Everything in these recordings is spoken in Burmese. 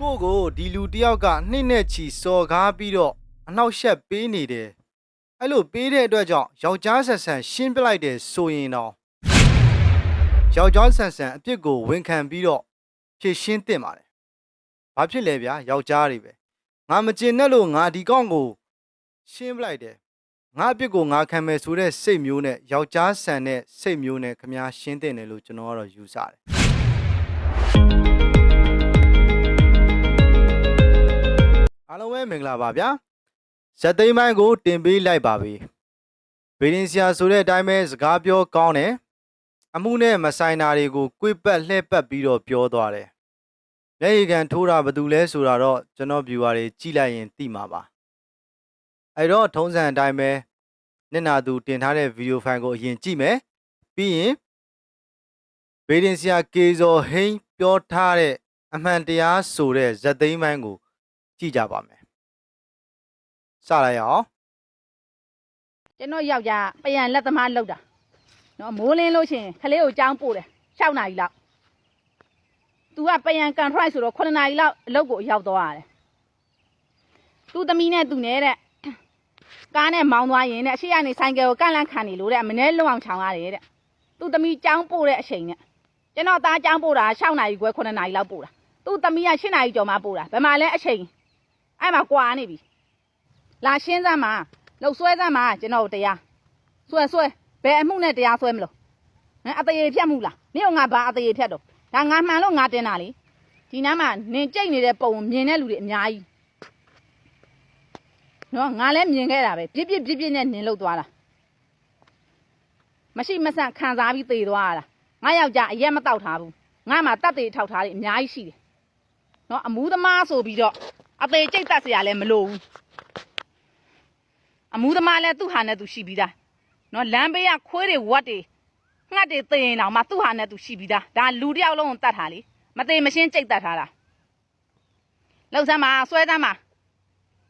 ကိုယ့်ကိုဒီလူတယောက်ကနှိမ့်နဲ့ချီစော်ကားပြီးတော့အနောက်ရှက်ပေးနေတယ်အဲ့လိုပေးတဲ့အတွက်ကြောင့်ယောက်ျားဆန်ဆန်ရှင်းပြလိုက်တယ်ဆိုရင်တော့ယောက်ျားဆန်ဆန်အပြစ်ကိုဝန်ခံပြီးတော့ဖြည့်ရှင်းတင်ပါတယ်ဘာဖြစ်လဲဗျာယောက်ျားတွေပဲငါမကျင်နဲ့လို့ငါဒီကောင်ကိုရှင်းပလိုက်တယ်ငါအပြစ်ကိုငါခံမယ်ဆိုတဲ့စိတ်မျိုးနဲ့ယောက်ျားဆန်တဲ့စိတ်မျိုးနဲ့ခမများရှင်းတင်တယ်လို့ကျွန်တော်ကတော့ယူဆတယ် မင်္ဂလာပါဗျာဇက်သိမ်းပိုင်းကို တင်ပေးလိုက်ပါပြီဗီဒင်ဆရာဆိုတဲ့အတိုင်းပဲစကားပြောကောင်းတယ်အမှုနဲ့မဆိုင်တာတွေကိုကွေ့ပတ်လှည့်ပတ်ပြီးတော့ပြောသွားတယ်မျက်ရည်ကန်ထိုးတာဘာတူလဲဆိုတာတော့ကျွန်တော် viewer တွေကြည့်လိုက်ရင်သိမှာပါအဲ့တော့ထုံးစံအတိုင်းပဲမျက်နာသူတင်ထားတဲ့ဗီဒီယိုဖိုင်ကိုအရင်ကြည့်မယ်ပြီးရင်ဗီဒင်ဆရာကေဇော်ဟိန်းပြောထားတဲ့အမှန်တရားဆိုတဲ့ဇက်သိမ်းပိုင်းကိုကြည့်ကြပါမယ် စလိုက်ရအောင်ကျွန်တော်ယောက်ျားပယံလက်သမားလောက်တာနော်မိုးလင်းလို့ရှရင်ခလေးကိုကြောင်းပို့တယ်6နာရီလောက်သူကပယံကန်ထရိုက်ဆိုတော့9နာရီလောက်အလုပ်ကိုရောက်သွားရတယ်သူသမီးနဲ့သူနဲ့တဲ့ကားနဲ့မောင်းသွားရင်တဲ့အရှိရနေဆိုင်ကယ်ကိုကန့်လန့်ခံနေလို့တဲ့မနေ့လုံအောင်ချောင်ရတယ်တဲ့သူသမီးကြောင်းပို့တဲ့အချိန်နဲ့ကျွန်တော်သားကြောင်းပို့တာ6နာရီခွဲ9နာရီလောက်ပို့တာသူသမီးက8နာရီကျော်မှပို့တာဘယ်မှာလဲအချိန်အဲ့မှာကွာနေပြီ လာရှင်းစမ်းပါလှုပ်ဆွဲစမ်းပါကျွန်တော်တို့တရားဆွဲဆွဲဘယ်အမှုနဲ့တရားဆွဲမလို့ဟမ်အသေးဖြတ်မှုလားမင်းတို့ငါဘာအသေးဖြတ်တော့ဒါငါမှန်လို့ငါတင်တာလေဒီနားမှာနင်ကြိတ်နေတဲ့ပုံမြင်တဲ့လူတွေအများကြီးနော်ငါလည်းမြင်ခဲ့တာပဲပြစ်ပြစ်ပြစ်ပြစ်နဲ့နင်လှုပ်သွားတာမရှိမဆန့်ခံစားပြီးသေသွားတာငါယောက်ျားအရက်မတောက်ထားဘူးငါမှတတ်သေးထောက်ထားတယ်အများကြီးရှိတယ်နော်အမူးသမားဆိုပြီးတော့အသေးကြိတ်တတ်စရာလည်းမလိုဘူး အမူသမားလည်းသူ့ဟာနဲ့သူရှိပြီးသားနော်လမ်းဘေးကခွေးတွေဝတ်တွေငှက်တွေသိရင်တော့မှသူ့ဟာနဲ့သူရှိပြီးသားဒါလူတစ်ယောက်လုံးကိုတတ်ထားလေမသိမရှင်းကြိတ်တတ်ထားတာလောက်စမ်းပါဆွဲစမ်းပါ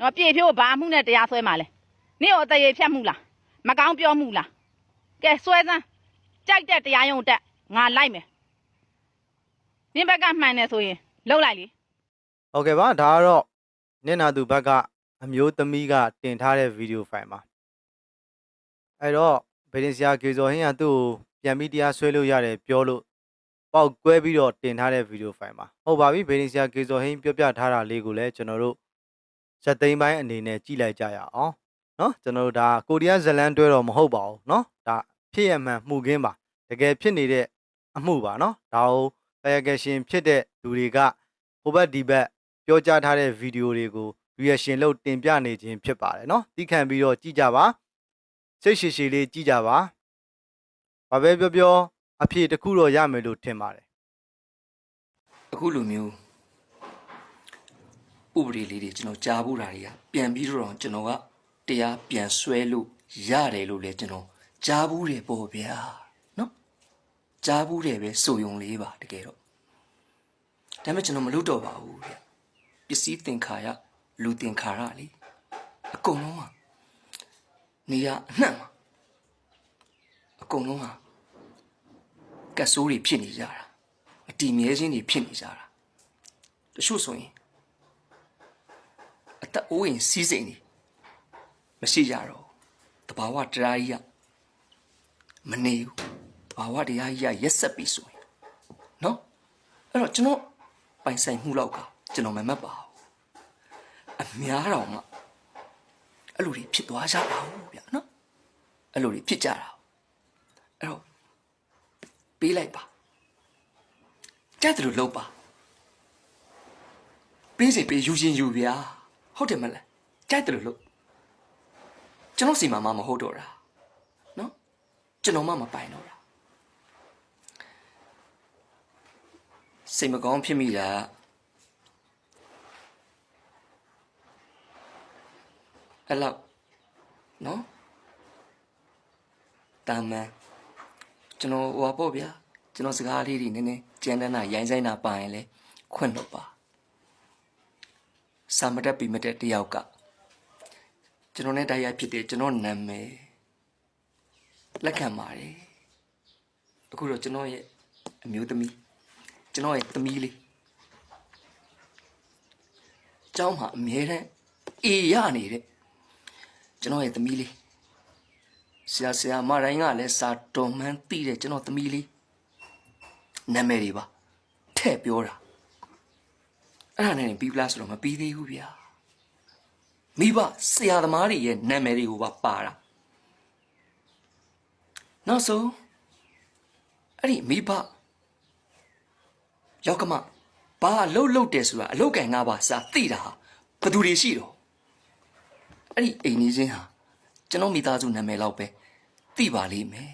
နော်ပြေဖြိုးဘာမှုနဲ့တရားဆွဲမှာလဲနင့်ကိုအတရေဖြတ်မှုလားမကောင်းပြောမှုလားကဲဆွဲစမ်းကြိုက်တဲ့တရားရုံတက်ငါလိုက်မယ်နင့်ဘက်ကမှန်တယ်ဆိုရင်လှုပ်လိုက်လေဟုတ်ကဲ့ပါဒါကတော့နင့်နာသူဘက်က အမျိုးသမီးကတင်ထားတဲ့ဗီဒီယိုဖိုင်မှာအဲ့တော့ဗဒင်ဆရာကေဇော်ဟင်းကသူ့ကိုပြန်ပြီးတရားဆွဲလို့ရတယ်ပြောလို့ပေါက်ကွဲပြီးတော့တင်ထားတဲ့ဗီဒီယိုဖိုင်မှာဟုတ်ပါပြီဗဒင်ဆရာကေဇော်ဟင်းပြောပြထားတာလေးကိုလည်းကျွန်တော်တို့ဇက်သိမ်းပိုင်းအနေနဲ့ကြည့်လိုက်ကြရအောင်နော်ကျွန်တော်တို့ဒါကိုရီးယားဇလန်တွဲတော့မဟုတ်ပါဘူးနော်ဒါဖြစ်ရမှန်မှုခင်းပါတကယ်ဖြစ်နေတဲ့အမှုပါနော်ဒါကိုကာယကရှင်ဖြစ်တဲ့သူတွေကဟိုဘက်ဒီဘက်ပြောကြားထားတဲ့ဗီဒီယိုတွေကို reaction လုပ်တင်ပြနေခြင်းဖြစ်ပါတယ်เนาะတီးခံပြီးတော့ကြည့်ကြပါစိတ်ရှည်ရှည်လေးကြည့်ကြပါဘာပဲပြောပြောအဖြေတစ်ခုတော့ရမယ်လို့ထင်ပါတယ် အခုလိုမျိုးဥပဒေလေးတွေကျွန်တော်ကြားဖို့တာတွေကပြန်ပြီးတော့ကျွန်တော်ကတရားပြန်ဆွဲလို့ရတယ်လို့လည်းကျွန်တော်ကြားဘူးတယ်ပေါ့ဗျာနော်ကြားဘူးတယ်ပဲဆိုယုံလေးပါတကယ်တော့ဒါပေမဲ့ကျွန်တော်မလုပ်တော့ပါဘူးဗျပစ္စည်းသင်္ခါရ လူသင်္ခါရလေအကုန်လုံးကနေရအနှံ့မှာအကုန်လုံးဟာကတ်ဆိုးတွေဖြစ်နေကြတာအတီမြဲခြင်းတွေဖြစ်နေကြတာတချို့ဆိုရင်အသက်အိုးရင်စီးစိမ်နေမရှိကြတော့တဘာဝတရားကြီးကမနေဘူးတဘာဝတရားကြီးကရက်ဆက်ပြီးဆိုရင်နော်အဲ့တော့ကျွန်တော်ပိုင်ဆိုင်မှုလောက်ကကျွန်တော်မမတ်ပါဘူး အများတော်မှအဲ့လိုတွေဖြစ်သွားကြတာဟုတ်ဗျာနော်အဲ့လိုတွေဖြစ်ကြတာအဲ့တော့ပေးလိုက်ပါကြိုက်တယ်လို့လုပ်ပါပေးစီပေးယူချင်းယူဗျာဟုတ်တယ်မလားကြိုက်တယ်လို့လုပ်ကျွန်တော်စီမှာမမဟုတ်တော့တာနော်ကျွန်တော်မှမပိုင်တော့တာစိတ်မကောင်းဖြစ်မိတာ အဲ့လောက်နော်တာမန်ကျွန်တော်ဟိုပါပေါ့ဗျာကျွန်တော်စကားလေးတွေနည်းနည်းကြမ်းတမ်းတာရိုင်းဆိုင်တာပါရင်လဲခွင့်တော့ပါစာမတက်ပြီမတက်တယောက်ကကျွန်တော်နဲ့တိုက်ရိုက်ဖြစ်တဲ့ကျွန်တော်နာမည်လက်ခံပါတယ်အခုတော့ကျွန်တော်ရဲ့အမျိုးသမီးကျွန်တော်ရဲ့သမီးလေးကျောင်းမှာအမြဲတမ်းအေရနေတဲ့ ကျွန်တော်ရဲ့သမီးလေးဆရာဆရာမတိုင်းကလည်းစာတော်မှန်းသိတဲ့ကျွန်တော်သမီးလေးနာမည်တွေပါထဲ့ပြောတာအဲ့ဒါနဲ့ပြီးပလားဆိုတော့မပြီးသေးဘူးဗျာမိဘဆရာသမားတွေရဲ့နာမည်တွေကိုပါပါတာနောက်ဆုံးအဲ့ဒီမိဘယောက်ကမဘာအလုတ်လုတ်တယ်ဆိုတာအလုတ်ကန်ငါပါစာသိတာဟာဘယ်သူတွေရှိတော့ အဲ့ဒီအိမ်ကြီးချင်းဟာကျွန်တော်မိသားစုနာမည်လောက်ပဲသိပါလိမ့်မယ်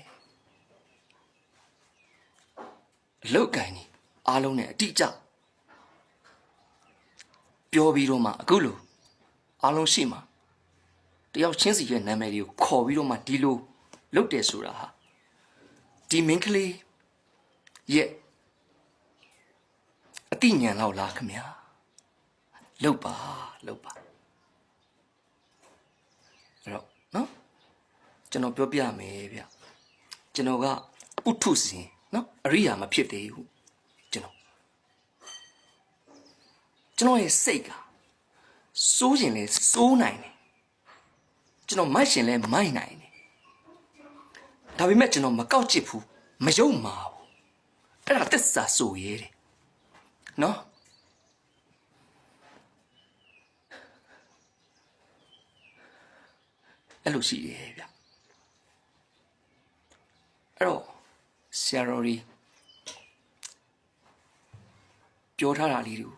အလုတ်ကန်ကြီးအားလုံးနဲ့အတိအကျပြောပြီးတော့မှအခုလို့အားလုံးရှိမှာတယောက်ချင်းစီရဲ့နာမည်တွေကိုခေါ်ပြီးတော့မှဒီလိုလုတ်တယ်ဆိုတာဟာဒီမင်းကလေးရဲ့အတိညာဏ်လောက်လားခမညာလုတ်ပါလုတ်ပါအဲ့တော့ နော်ကျွန်တော်ပြောပြမယ်ဗျကျွန်တော်ကပုထုဇဉ်နော်အရိယာမဖြစ်သေးဘူးကျွန်တော်ကျွန်တော်ရဲ့စိတ်ကစိုးရင်လဲစိုးနိုင်တယ်ကျွန်တော်မိုက်ရှင်လဲမိုက်နိုင်တယ်ဒါပေမဲ့ကျွန်တော်မကောက်ချစ်ဘူးမယုံမှာဘူးအဲ့ဒါသစ္စာဆိုရဲတယ်နော် အဲ့လိုရှိတယ်ဗျအဲ့တော့ဆရာတော်ကြီးပြောထားတာလေးတွေကို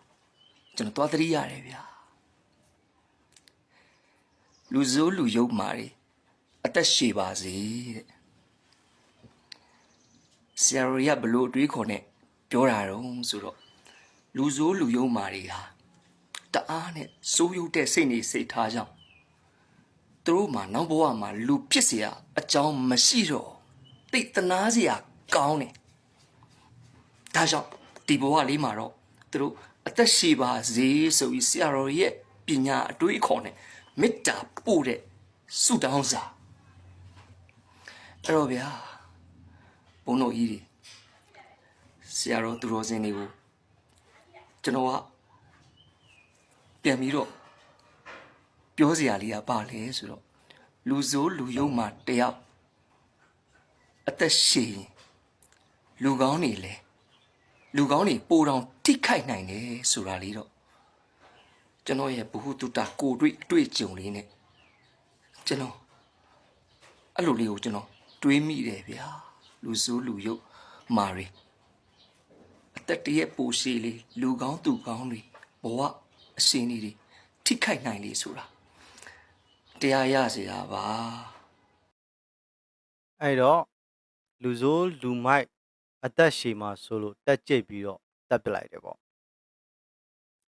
ကျွန်တော်သွားသတိရတယ်ဗျာလူစိုးလူယုတ်မာတွေအသက်ရှည်ပါစေတဲ့ဆရာတော်ကြီးကဘလို့အတွေးခေါ်နဲ့ပြောတာတော့ဆိုတော့လူဆိုးလူယုံမာတွေဟာတအားနဲ့စိုးရုပ်တဲ့စိတ်နေစိတ်ထားကြောင့် သူတို့မှာနောက်ဘဝမှာလူဖြစ်เสียအကြောင်းမရှိတော့တိတ်တနာเสียကောင်းတယ်ဒါကြောင့်ဒီဘဝလေးမှာတော့သူတို့အသက်ရှည်ပါစေဆိုပြီးဆရာတော်ရဲ့ပညာအတွေးအခေါ်နဲ့မေတ္တာပို့တဲ့ဆုတောင်းစာအဲ့တော့ဗျာဘုန်းတော်ကြီးတွေဆရာတော်သူတော်စင်တွေကို ကျွန်တော်ကပြန်ပြီးတော့ ပြောစရာလေးကပါလေဆိုတော့လူဆိုးလူယုံမှတယောက်အသက်ရှင်ရင်လူကောင်းနေလေလူကောင်းနေပိုတောင်ထိခိုက်နိုင်တယ်ဆိုတာလေးတော့ကျွန်တော်ရဲ့ဘ ഹു တုတကိုယ်တွေ့အတွေ့အကြုံလေးနဲ့ကျွန်တော်အဲ့လိုလေးကိုကျွန်တော်တွေးမိတယ်ဗျာလူဆိုးလူယုံမာရီအသက်တရက်ပိုရှိလေလူကောင်းသူကောင်းတွေဘဝအရှင်တွေထိခိုက်နိုင်လေဆိုတာ တရားရစေတာပါအဲ့တော့လူဆိုးလူမိုက်အသက်ရှည်မှာဆိုလို့တက်ကြိတ်ပြီးတော့တက်ပစ်လိုက်တယ်ပေါ့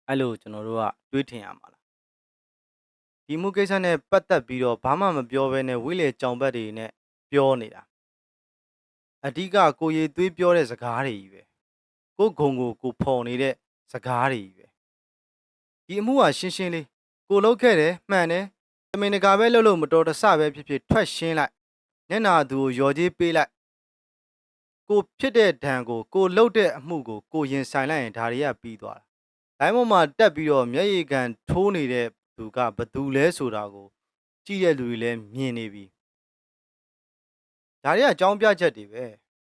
အဲ့လိုကျွန်တော်တို့ကတွေးထင်ရမှာလားဒီမှုကိစ္စနဲ့ပတ်သက်ပြီးတော့ဘာမှမပြောဘဲနဲ့ဝိလေကြောင်ဘက်တွေနဲ့ပြောနေတာအဓိကကိုရီသွေးပြောတဲ့စကားတွေကြီးပဲကိုဂုံကိုကိုဖော်နေတဲ့စကားတွေကြီးပဲဒီအမှုကရှင်းရှင်းလေးကိုလုတ်ခဲ့တယ်မှန်တယ် တမင်တကာပဲလှုပ်လို့မတော်တဆပဲဖြစ်ဖြစ်ထွက်ရှင်းလိုက်မျက်နာသူကိုရော်ကြီးပေးလိုက်ကိုဖြစ်တဲ့ဒဏ်ကိုကိုလှုပ်တဲ့အမှုကိုကိုရင်ဆိုင်လိုက်ရင်ဒါတွေကပြီးသွားတာ။လိုင်းပေါ်မှာတက်ပြီးတော့မျက်ရည်ကန်ထိုးနေတဲ့သူကဘသူလဲဆိုတာကို ကြည့်တဲ့လူတွေလည်းမြင်နေပြီ။ဒါတွေကအကြောင်းပြချက်တွေပဲ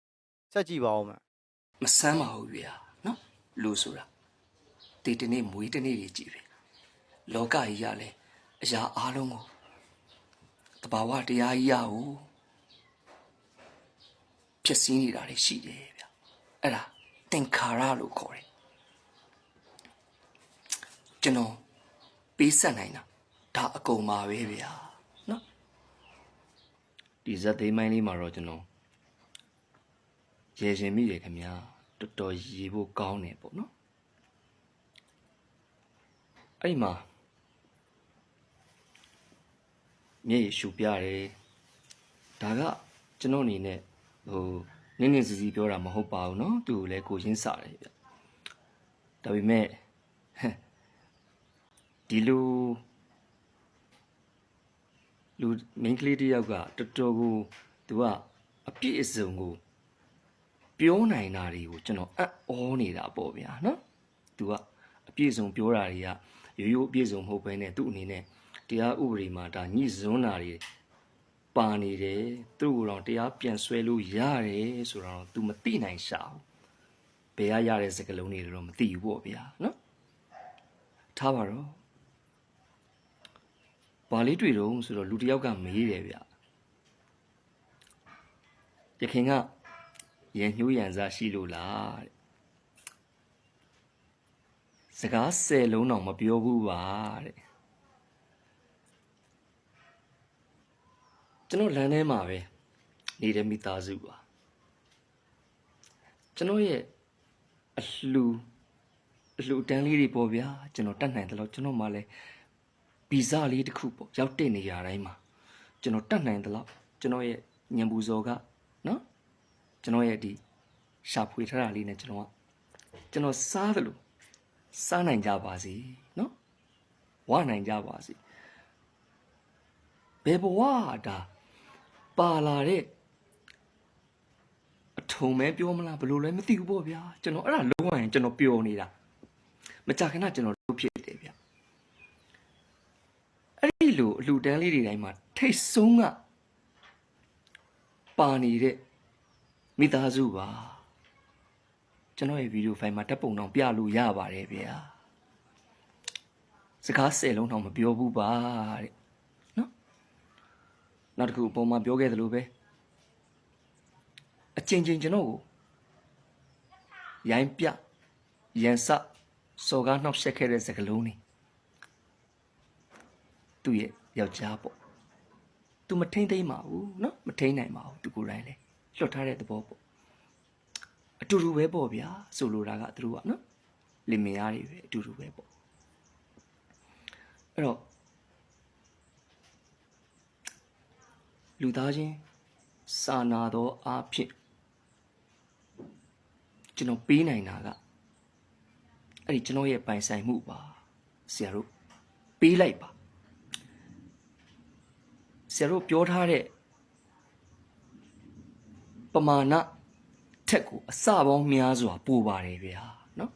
။စက်ကြည့်ပါဦးမ။မဆမ်းပါဘူးဗျာနော်လူဆိုတာဒီတနေ့မွေးတနေ့ကြီးကြည့်ပဲလောကကြီးရလဲ အရာအားလုံးကိုတဘာဝတရားကြီးရကိုဖြစ်စည်းနေတာတွေရှိတယ်ဗျအဲ့ဒါသင်္ခါရလို့ခေါ်တယ်ကျွန်တော်ပေးဆက်နိုင်တာဒါအကုန်ပါပဲဗျာနော်ဒီဇက်သိမ်းမိုင်းလေးမှာတော့ကျွန်တော်ရေရှင်မိတယ်ခင်ဗျာတော်တော်ရေဖို့ကောင်းတယ်ပေါ့နော်အဲ့ဒီမှာ မျက်ရည်ရှူပြတယ်ဒါကကျွန်တော်အနေနဲ့ဟိုနင်းနေစီစီပြောတာမဟုတ်ပါဘူးเนาะသူကိုလည်းကိုရင်းစားတယ်ဗျဒါပေမဲ့ဟမ်ဒီလိုလူမင်းကလေးတစ်ယောက်ကတော်တော်ကိုသူကအပြည့်အစုံကိုပြောနိုင်တာတွေကိုကျွန်တော်အံ့ဩနေတာပေါ့ဗျာเนาะသူကအပြည့်အစုံပြောတာတွေက ရိုးရိုးအပြည့်စုံမဟုတ်ဘဲနဲ့သူ့အနေနဲ့ တရားဥပဒေမှာဒါညှိစွန်းတာတွေပါနေတယ်သူ့ကိုယ်တော့တရားပြန်ဆွဲလို့ရတယ်ဆိုတော့ तू မသိနိုင်ရှာဘူးဘယ်ကရတဲ့စကားလုံးတွေတော့မသိဘူးပေါ့ဗျာနော်ထားပါတော့ဘာလေးတွေ့တော့ဆိုတော့လူတစ်ယောက်ကမေးတယ်ဗျရခင်ကရန်ညှိုးရန်စားရှိလို့လားတဲ့စကားဆယ်လုံးတော့မပြောဘူးပါတဲ့ ကျွန်တော်လမ်းထဲမှာပဲနေတဲ့မိသားစုပါကျွန်တော်ရဲ့အလှူအလှူတန်းလေးတွေပေါ့ဗျာကျွန်တော်တတ်နိုင်တယ်လို့ကျွန်တော်မှလည်းဗီဇလေးတစ်ခုပေါ့ရောက်တဲ့နေရာတိုင်းမှာကျွန်တော်တတ်နိုင်တယ်လို့ကျွန်တော်ရဲ့ညံပူဇော်ကနော်ကျွန်တော်ရဲ့ဒီရှာဖွေထားတာလေးနဲ့ကျွန်တော်ကကျွန်တော်စားတယ်လို့စားနိုင်ကြပါစေနော်ဝနိုင်ကြပါစေဘယ်ဘဝဒါ ပါလာတဲ့အထုံမဲပြောမလားဘယ်လိုလဲမသိဘူးပေါ့ဗျာကျွန်တော်အဲ့ဒါလုံးဝရင်ကျွန်တော်ပျော်နေတာမကြခင်ကကျွန်တော်လုပ်ဖြစ်တယ်ဗျအဲ့ဒီလိုအလှူတန်းလေးတွေတိုင်းမှာထိတ်ဆုံးကပါနေတဲ့မိသားစုပါကျွန်တော်ရဲ့ဗီဒီယိုဖိုင်မှာတက်ပုံတော့ပြလို့ရပါတယ်ဗျာစကားဆယ်လုံးတော့မပြောဘူးပါတဲ့နော် နောက်တစ်ခုအပေါ်မှာပြောခဲ့သလိုပဲ အချင်းချင်းကျွန်တော်ကိုရိုင်းပြရန်စစော်ကားနှောက်ယှက်ခဲ့တဲ့စကလုံးနေသူ့ရဲ့ယောက်ျားပေါ့သူမထိမ့်သိမ့်ပါဘူးเนาะမထိမ့်နိုင်ပါဘူးသူကိုယ်တိုင်လေလွတ်ထားတဲ့သဘောပေါ့အတူတူပဲပေါ့ဗျာဆိုလိုတာကသူတို့ကเนาะလင်မယားတွေပဲအတူတူပဲပေါ့အဲ့တော့ လူသားချင်းစာနာသောအားဖြင့်ကျွန်တော်ပေးနိုင်တာကအဲ့ဒီကျွန်တော်ရဲ့ပိုင်ဆိုင်မှုပါဆရာတို့ပေးလိုက်ပါဆရာတို့ပြောထားတဲ့ပမာဏထက်ကိုအစပေါင်းများစွာပိုပါတယ်ဗျာနော်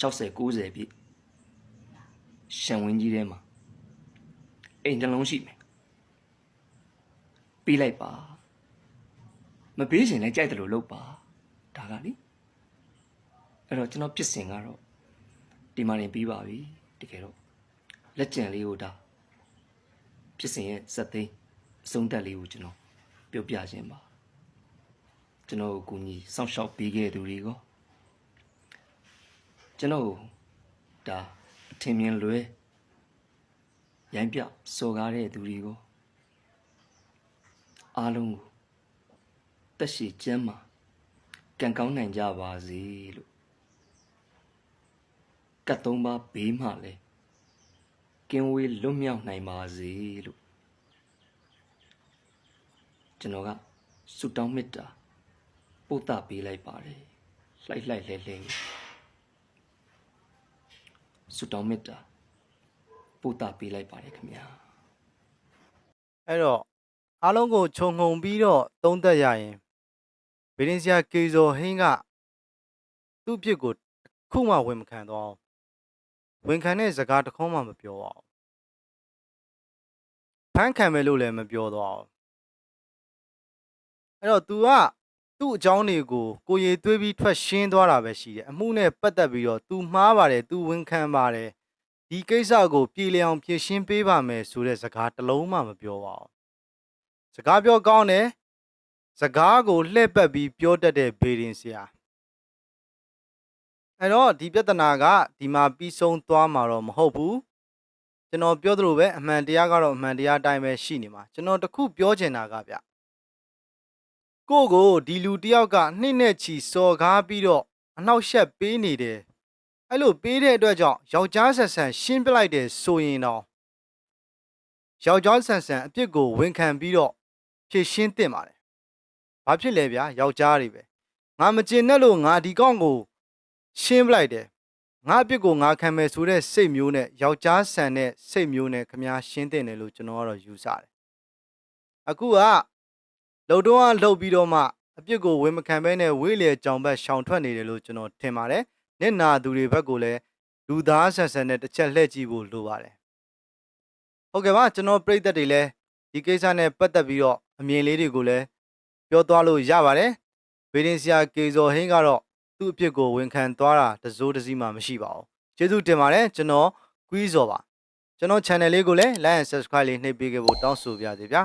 60 90ပြည့်ရှံဝင်းကြီးထဲမှာအိမ်တစ်လုံးရှိမယ် ပေးလိုက်ပါမပေးရင်လည်းကြိုက်တယ်လို့လုပ်ပါဒါကလေအဲ့တော့ကျွန်တော်ပြစ်စင်ကတော့ဒီမှာနေပြီးပါပြီတကယ်တော့လက်ကျန်လေးကိုဒါပြစ်စင်ရဲ့ဇက်သိန်းအဆုံးသက်လေးကိုကျွန်တော်ပြောပြခြင်းပါကျွန်တော်ကိုကူညီစောင့်ရှောက်ပေးခဲ့တဲ့သူတွေကောကျွန်တော်ဒါအထင်မြင်လွဲရိုင်းပြစော်ကားတဲ့သူတွေကော အားလုံးကိုတက်ရှိကျမ်းမှာကံကောင်းနိုင်ကြပါစေလို့ကတ်သုံးပါးဘေးမှလည်းကင်းဝေးလွတ်မြောက်နိုင်ပါစေလို့ကျွန်တော်ကဆုတောင်းမေတ္တာပို့တာပေးလိုက်ပါတယ်လှိုက်လှိုက်လဲလဲဆုတောင်းမေတ္တာပို့တာပေးလိုက်ပါတယ်ခင်ဗျာအဲ့တော့ အားလုံးကိုခြုံငုံပြီးတော့သုံးသက်ရရင်ဗီဒင်ဆီယာကေဇော်ဟင်းကသူ့အဖြစ်ကိုတစ်ခုမှဝန်မခံတော့အောင်ဝန်ခံတဲ့စကားတစ်ခုမှမပြောအောင်ဖမ်းခံမယ်လို့လည်းမပြောတော့အောင်အဲ့တော့ तू ကသူ့အကြောင်းတွေကိုကိုရီသွေးပြီးထွက်ရှင်းသွားတာပဲရှိတယ်အမှုနဲ့ပတ်သက်ပြီးတော့ तू မှားပါတယ် तू ဝန်ခံပါတယ်ဒီကိစ္စကိုပြည်လည်အောင်ဖြေရှင်းပေးပါမယ်ဆိုတဲ့စကားတစ်လုံးမှမပြောပါဘူး စကားပြောကောင်းတယ်စကားကိုလှည့်ပတ်ပြီးပြောတတ်တဲ့ဘေဒင်ဆရာအဲ့တော့ဒီပြဿနာကဒီမှာပြီးဆုံးသွားမှာတော့မဟုတ်ဘူးကျွန်တော်ပြောသလိုပဲအမှန်တရားကတော့အမှန်တရားအတိုင်းပဲရှိနေမှာကျွန်တော်တခုပြောချင်တာကဗျကိုယ့်ကိုဒီလူတယောက်ကနှိမ့်နဲ့ချီစော်ကားပြီးတော့အနှောက်ယှက်ပေးနေတယ်အဲ့လိုပေးတဲ့အတွက်ကြောင့်ယောက်ျားဆက်ဆန်ရှင်းပြလိုက်တယ်ဆိုရင်တော့ယောက်ျားဆန်ဆန်အပြစ်ကိုဝန်ခံပြီးတော့ ဖြည့်ရှင်းတင်ပါတယ်။ဘာဖြစ်လဲဗျာယောက်ျားတွေပဲ။ငါမကျင်နဲ့လို့ငါဒီကောင့်ကိုရှင်းပလိုက်တယ်။ငါအပြစ်ကိုငါခံမယ်ဆိုတဲ့စိတ်မျိုးနဲ့ယောက်ျားဆန်တဲ့စိတ်မျိုးနဲ့ခမားရှင်းတင်တယ်လို့ကျွန်တော်ကတော့ယူဆတယ်။အခုကလှုပ်တော့လှုပ်ပြီးတော့မှအပြစ်ကိုဝင်မခံဘဲနဲ့ဝေးလေကြောင်ဘက်ရှောင်ထွက်နေတယ်လို့ကျွန်တော်ထင်ပါတယ်။မျက်နာသူတွေဘက်ကိုလည်းလူသားဆန်ဆန်နဲ့တစ်ချက်လှည့်ကြည့်ဖို့လိုပါတယ်ဟုတ်ကဲ့ပါကျွန်တော်ပြိသက်တွေလည်းဒီကိစ္စနဲ့ပတ်သက်ပြီးတော့ အမြင်လေးတွေကိုလည်းပြောသွားလို့ရပါတယ်ဗေဒင်ဆရာကေဇော်ဟင်းကတော့သူ့အဖြစ်ကိုဝန်ခံသွားတာတစိုးတစည်းမှမရှိပါဘူးကျေးဇူးတင်ပါတယ်ကျွန်တော်ကွီးဇော်ပါကျွန်တော် channel လေးကိုလည်း like and subscribe လေးနှိပ်ပေးခဲ့ဖို့တောင်းဆိုပါရစေဗျာ